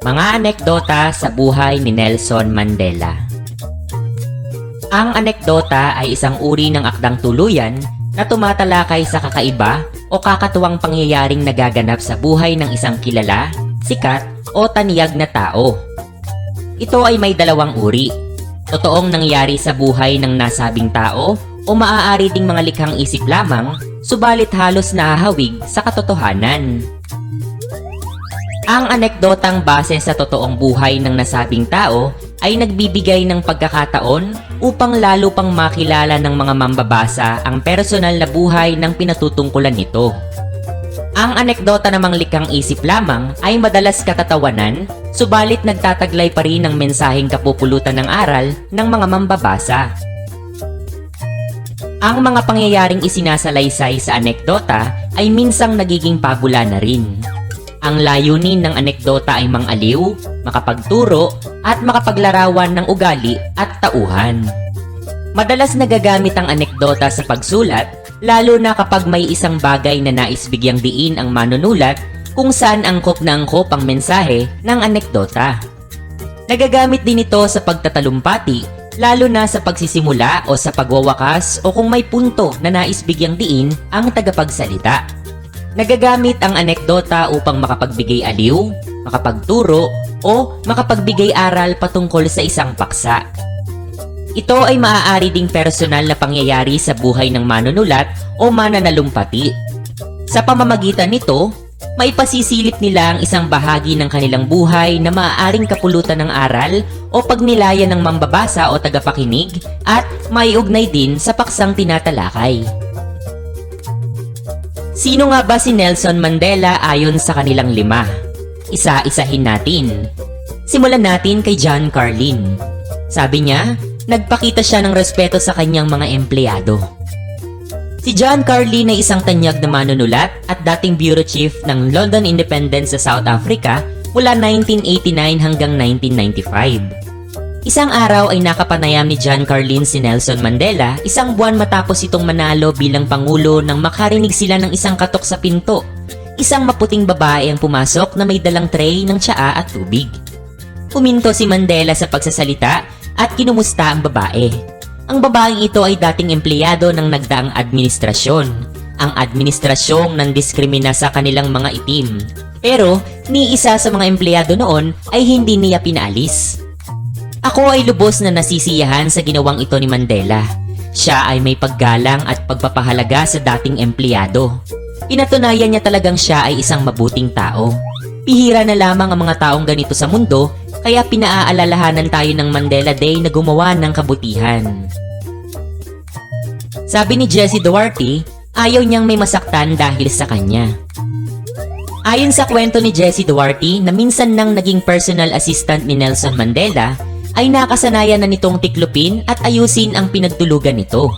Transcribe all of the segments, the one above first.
Mga anekdota sa buhay ni Nelson Mandela Ang anekdota ay isang uri ng akdang tuluyan na tumatalakay sa kakaiba o kakatuwang pangyayaring nagaganap sa buhay ng isang kilala, sikat o taniyag na tao. Ito ay may dalawang uri. Totoong nangyari sa buhay ng nasabing tao o maaari ding mga likhang isip lamang subalit halos nahahawig sa katotohanan. Ang anekdotang base sa totoong buhay ng nasabing tao ay nagbibigay ng pagkakataon upang lalo pang makilala ng mga mambabasa ang personal na buhay ng pinatutungkulan nito. Ang anekdota namang likang isip lamang ay madalas katatawanan, subalit nagtataglay pa rin ng mensaheng kapupulutan ng aral ng mga mambabasa. Ang mga pangyayaring isinasalaysay sa anekdota ay minsang nagiging pabula na rin. Ang layunin ng anekdota ay mangaliw, makapagturo, at makapaglarawan ng ugali at tauhan. Madalas nagagamit ang anekdota sa pagsulat, lalo na kapag may isang bagay na nais bigyang diin ang manunulat kung saan angkop na angkop ang mensahe ng anekdota. Nagagamit din ito sa pagtatalumpati, lalo na sa pagsisimula o sa pagwawakas o kung may punto na nais bigyang diin ang tagapagsalita. Nagagamit ang anekdota upang makapagbigay aliw, makapagturo, o makapagbigay aral patungkol sa isang paksa. Ito ay maaari ding personal na pangyayari sa buhay ng manunulat o mananalumpati. Sa pamamagitan nito, maipasisilip nila ang isang bahagi ng kanilang buhay na maaaring kapulutan ng aral o pagnilayan ng mambabasa o tagapakinig at maiugnay din sa paksang tinatalakay. Sino nga ba si Nelson Mandela ayon sa kanilang lima? Isa-isahin natin. Simulan natin kay John Carlin. Sabi niya, nagpakita siya ng respeto sa kanyang mga empleyado. Si John Carlin ay isang tanyag na manunulat at dating bureau chief ng London Independent sa South Africa mula 1989 hanggang 1995. Isang araw ay nakapanayam ni John Carlin si Nelson Mandela isang buwan matapos itong manalo bilang pangulo nang makarinig sila ng isang katok sa pinto. Isang maputing babae ang pumasok na may dalang tray ng tsaa at tubig. Puminto si Mandela sa pagsasalita at kinumusta ang babae. Ang babaeng ito ay dating empleyado ng nagdaang administrasyon. Ang administrasyong nandiskrimina sa kanilang mga itim. Pero, ni isa sa mga empleyado noon ay hindi niya pinaalis. Ako ay lubos na nasisiyahan sa ginawang ito ni Mandela. Siya ay may paggalang at pagpapahalaga sa dating empleyado. Pinatunayan niya talagang siya ay isang mabuting tao. Pihira na lamang ang mga taong ganito sa mundo, kaya pinaaalalahanan tayo ng Mandela Day na gumawa ng kabutihan. Sabi ni Jesse Duarte, ayaw niyang may masaktan dahil sa kanya. Ayon sa kwento ni Jesse Duarte na minsan nang naging personal assistant ni Nelson Mandela, ay nakasanayan na nitong tiklupin at ayusin ang pinagtulugan nito.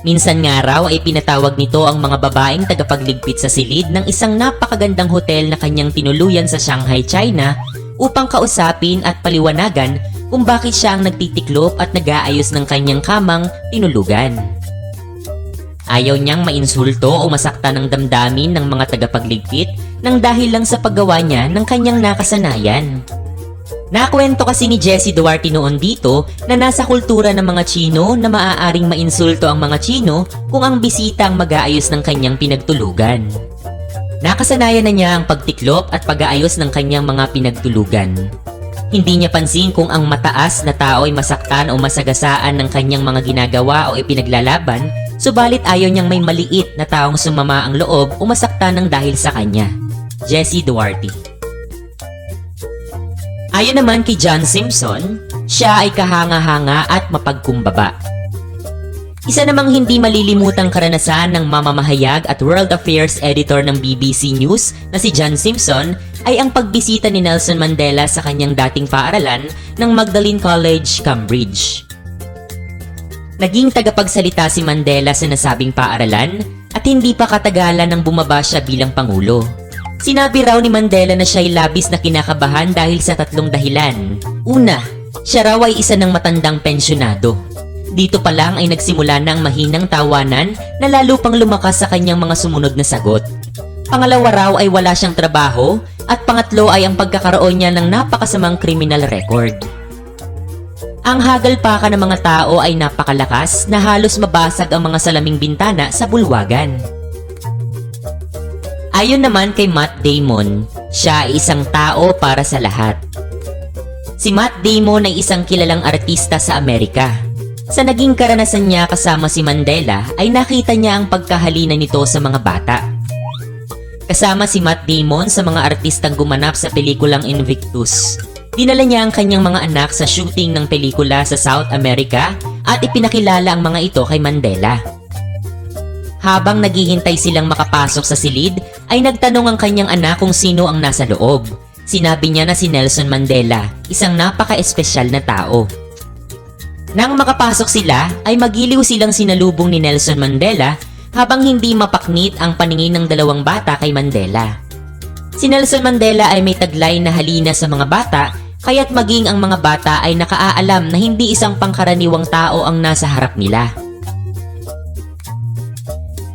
Minsan nga raw ay pinatawag nito ang mga babaeng tagapagligpit sa silid ng isang napakagandang hotel na kanyang tinuluyan sa Shanghai, China upang kausapin at paliwanagan kung bakit siya ang nagtitiklop at nag-aayos ng kanyang kamang tinulugan. Ayaw niyang mainsulto o masaktan ng damdamin ng mga tagapagligpit nang dahil lang sa paggawa niya ng kanyang nakasanayan. Nakwento kasi ni Jesse Duarte noon dito na nasa kultura ng mga Chino na maaaring mainsulto ang mga Chino kung ang bisita ang mag-aayos ng kanyang pinagtulugan. Nakasanayan na niya ang pagtiklop at pag-aayos ng kanyang mga pinagtulugan. Hindi niya pansin kung ang mataas na tao ay masaktan o masagasaan ng kanyang mga ginagawa o ipinaglalaban, subalit ayaw niyang may maliit na taong sumama ang loob o masaktan ng dahil sa kanya. Jesse Duarte Ayon naman kay John Simpson, siya ay kahanga-hanga at mapagkumbaba. Isa namang hindi malilimutang karanasan ng mamamahayag at World Affairs editor ng BBC News na si John Simpson ay ang pagbisita ni Nelson Mandela sa kanyang dating paaralan ng Magdalene College, Cambridge. Naging tagapagsalita si Mandela sa nasabing paaralan at hindi pa katagalan nang bumaba siya bilang pangulo. Sinabi raw ni Mandela na siya'y labis na kinakabahan dahil sa tatlong dahilan. Una, siya raw ay isa ng matandang pensyonado. Dito pa lang ay nagsimula na ang mahinang tawanan na lalo pang lumakas sa kanyang mga sumunod na sagot. Pangalawa raw ay wala siyang trabaho at pangatlo ay ang pagkakaroon niya ng napakasamang criminal record. Ang hagalpaka ng mga tao ay napakalakas na halos mabasag ang mga salaming bintana sa bulwagan. Ayon naman kay Matt Damon, siya ay isang tao para sa lahat. Si Matt Damon ay isang kilalang artista sa Amerika. Sa naging karanasan niya kasama si Mandela ay nakita niya ang pagkahalina nito sa mga bata. Kasama si Matt Damon sa mga artistang gumanap sa pelikulang Invictus. Dinala niya ang kanyang mga anak sa shooting ng pelikula sa South America at ipinakilala ang mga ito kay Mandela. Habang naghihintay silang makapasok sa silid, ay nagtanong ang kanyang anak kung sino ang nasa loob. Sinabi niya na si Nelson Mandela, isang napaka-espesyal na tao. Nang makapasok sila, ay magiliw silang sinalubong ni Nelson Mandela habang hindi mapaknit ang paningin ng dalawang bata kay Mandela. Si Nelson Mandela ay may taglay na halina sa mga bata kaya't maging ang mga bata ay nakaaalam na hindi isang pangkaraniwang tao ang nasa harap nila.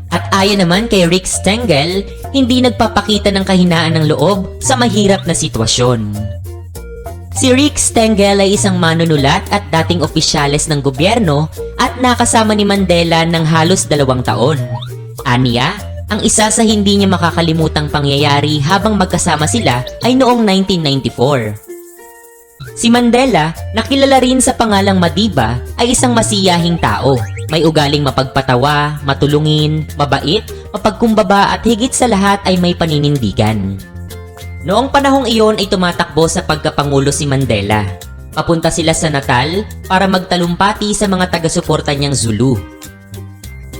At ayon naman kay Rick Stengel, hindi nagpapakita ng kahinaan ng loob sa mahirap na sitwasyon. Si Rick Stengel ay isang manunulat at dating opisyales ng gobyerno at nakasama ni Mandela ng halos dalawang taon. Aniya, ang isa sa hindi niya makakalimutang pangyayari habang magkasama sila ay noong 1994. Si Mandela, nakilala rin sa pangalang Madiba, ay isang masiyahing tao. May ugaling mapagpatawa, matulungin, mabait, mapagkumbaba at higit sa lahat ay may paninindigan. Noong panahong iyon ay tumatakbo sa pagkapangulo si Mandela. Papunta sila sa Natal para magtalumpati sa mga taga-suporta niyang Zulu.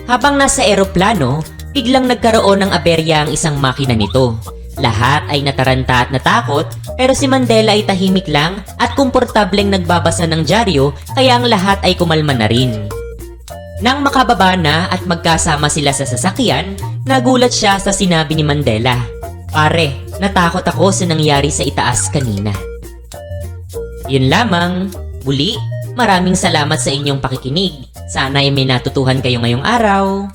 Habang nasa eroplano, biglang nagkaroon ng aberya ang isang makina nito. Lahat ay nataranta at natakot pero si Mandela ay tahimik lang at komportableng nagbabasa ng dyaryo kaya ang lahat ay kumalma na rin. Nang makababa na at magkasama sila sa sasakyan, nagulat siya sa sinabi ni Mandela. Pare, natakot ako sa nangyari sa itaas kanina. Yun lamang. Muli, maraming salamat sa inyong pakikinig. Sana ay may natutuhan kayo ngayong araw.